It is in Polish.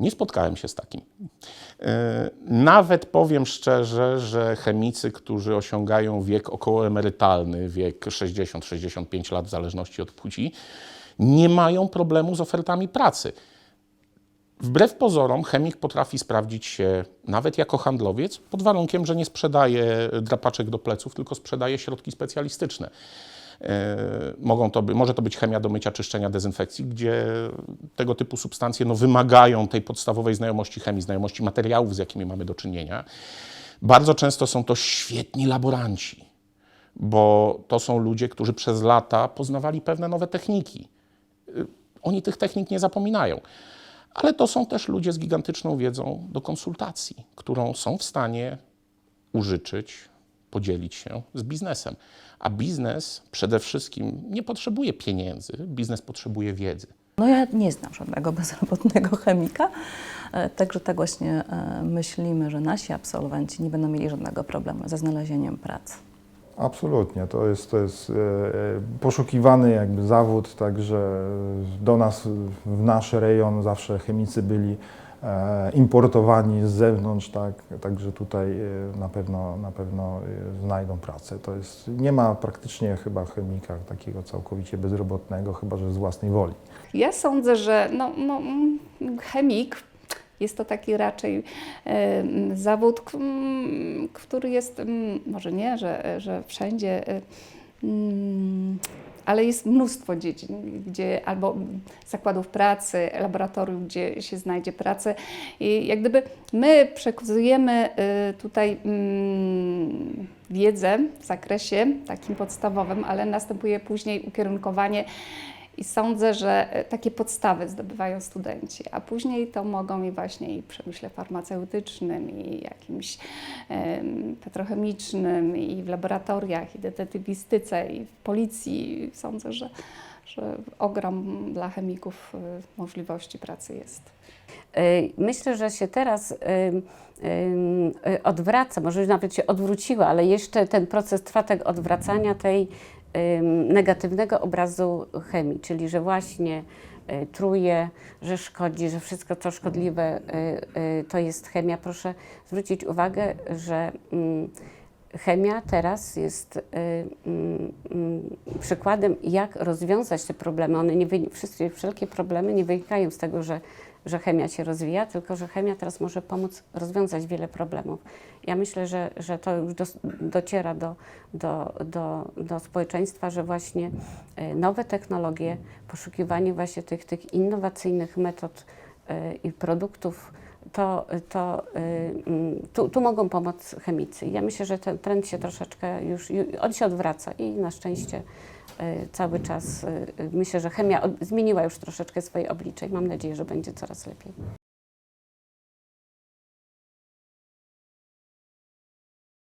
Nie spotkałem się z takim. E, Nawet powiem szczerze, że chemicy, którzy osiągają wiek okołoemerytalny, wiek 60-65 lat w zależności od płci, nie mają problemu z ofertami pracy. Wbrew pozorom, chemik potrafi sprawdzić się nawet jako handlowiec, pod warunkiem, że nie sprzedaje drapaczek do pleców, tylko sprzedaje środki specjalistyczne. E, Mogą to może to być chemia do mycia, czyszczenia, dezynfekcji, gdzie tego typu substancje no, wymagają tej podstawowej znajomości chemii, znajomości materiałów, z jakimi mamy do czynienia. Bardzo często są to świetni laboranci, bo to są ludzie, którzy przez lata poznawali pewne nowe techniki. Y, Oni tych technik nie zapominają. Ale to są też ludzie z gigantyczną wiedzą do konsultacji, którą są w stanie użyczyć, podzielić się z biznesem. A biznes przede wszystkim nie potrzebuje pieniędzy, biznes potrzebuje wiedzy. No ja nie znam żadnego bezrobotnego chemika, e, także tak właśnie e, myślimy, że nasi absolwenci nie będą mieli żadnego problemu ze znalezieniem pracy. Absolutnie, to jest, to jest e, poszukiwany jakby zawód, także do nas, w nasz rejon zawsze chemicy byli importowani z zewnątrz, tak, także tutaj e, na pewno, na pewno e, znajdą pracę. To jest, nie ma praktycznie chyba chemika takiego całkowicie bezrobotnego, chyba że z własnej woli. Ja sądzę, że no, no, mm, chemik jest to taki raczej e, zawód, który jest, może nie, że, że wszędzie, e, ale jest mnóstwo dziedzin, gdzie albo zakładów pracy, laboratoriów, gdzie się znajdzie pracę. I jak gdyby my przekazujemy e, tutaj mm, wiedzę w zakresie takim podstawowym, ale następuje później ukierunkowanie i sądzę, że e, takie podstawy zdobywają studenci, a później to mogą i właśnie i w przemyśle farmaceutycznym, i jakimś em, petrochemicznym, i w laboratoriach, i detektywistyce, i w policji. Sądzę, że, że ogrom dla chemików e, możliwości pracy jest. Y, Myślę, że się teraz odwraca, może nawet się odwróciła, ale jeszcze ten proces trwa tego odwracania tej negatywnego obrazu chemii, czyli że właśnie y, truje, że szkodzi, że wszystko co szkodliwe y, y, to jest chemia. Proszę zwrócić uwagę, że mm, chemia teraz jest y, mm, mm, przykładem, jak rozwiązać te problemy. One nie, wszystkie, wszelkie problemy nie wynikają z tego, że, że chemia się rozwija, tylko że chemia teraz może pomóc rozwiązać wiele problemów. Ja myślę, że, że to już dos, dociera do, do, do, do społeczeństwa, że właśnie y, nowe technologie, poszukiwanie właśnie tych, tych innowacyjnych metod y, i produktów, to, to y, mm, tu, tu mogą pomóc chemicy. Ja myślę, że ten trend się troszeczkę już, ju- on się odwraca i na szczęście y, cały czas y, myślę, że chemia zmieniła już troszeczkę swoje oblicze i mam nadzieję, że będzie coraz lepiej.